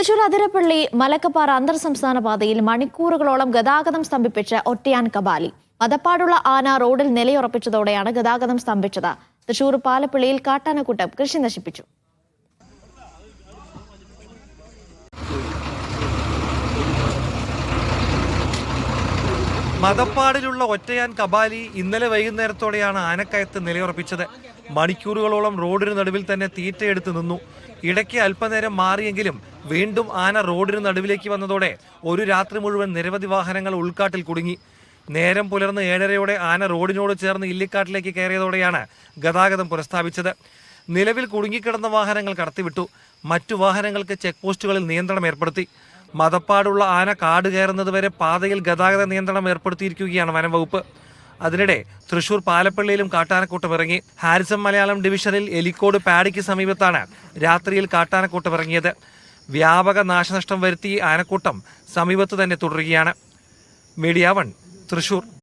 തൃശൂർ അതിരപ്പള്ളി മലക്കപ്പാറ അന്തർ സംസ്ഥാന പാതയിൽ മണിക്കൂറുകളോളം ഗതാഗതം സ്തംഭിപ്പിച്ച ഒറ്റയാൻ കബാലി. മതപ്പാടുള്ള ആന റോഡിൽ നിലയുറപ്പിച്ചതോടെയാണ് ഗതാഗതം സ്തംഭിച്ചത്. തൃശൂർ പാലപ്പിള്ളിയിൽ കാട്ടാനക്കൂട്ടം കൃഷി നശിപ്പിച്ചു. മതപ്പാടിലുള്ള ഒറ്റയാൻ കബാലി ഇന്നലെ വൈകുന്നേരത്തോടെയാണ് ആനക്കയത്ത് നിലയുറപ്പിച്ചത്. മണിക്കൂറുകളോളം റോഡിന് നടുവിൽ തന്നെ തീറ്റയെടുത്ത് നിന്നു. ഇടയ്ക്ക് അല്പനേരം മാറിയെങ്കിലും വീണ്ടും ആന റോഡിന് നടുവിലേക്ക് വന്നതോടെ ഒരു രാത്രി മുഴുവൻ നിരവധി വാഹനങ്ങൾ ഉൾക്കാട്ടിൽ കുടുങ്ങി. നേരം പുലർന്ന് ഏഴരയോടെ ആന റോഡിനോട് ചേർന്ന് ഇല്ലിക്കാട്ടിലേക്ക് കയറിയതോടെയാണ് ഗതാഗതം പുനഃസ്ഥാപിച്ചത്. നിലവിൽ കുടുങ്ങിക്കിടന്ന വാഹനങ്ങൾ കടത്തിവിട്ടു. മറ്റു വാഹനങ്ങൾക്ക് ചെക്ക് പോസ്റ്റുകളിൽ നിയന്ത്രണം ഏർപ്പെടുത്തി. മതപ്പാടുള്ള ആന കാട് കയറുന്നത് വരെ പാതയിൽ ഗതാഗത നിയന്ത്രണം ഏർപ്പെടുത്തിയിരിക്കുകയാണ് വനം വകുപ്പ്. അതിനിടെ തൃശൂർ പാലപ്പള്ളിയിലും കാട്ടാനക്കൂട്ടം ഇറങ്ങി. ഹാരിസൺ മലയാളം ഡിവിഷനിൽ എലിക്കോട് പാടിക്ക് സമീപത്താണ് രാത്രിയിൽ കാട്ടാനക്കൂട്ടം ഇറങ്ങിയത്. വ്യാപക നാശനഷ്ടം വരുത്തി ആനക്കൂട്ടം സമീപത്ത് തന്നെ തുടരുകയാണ്. Media One Thrissur.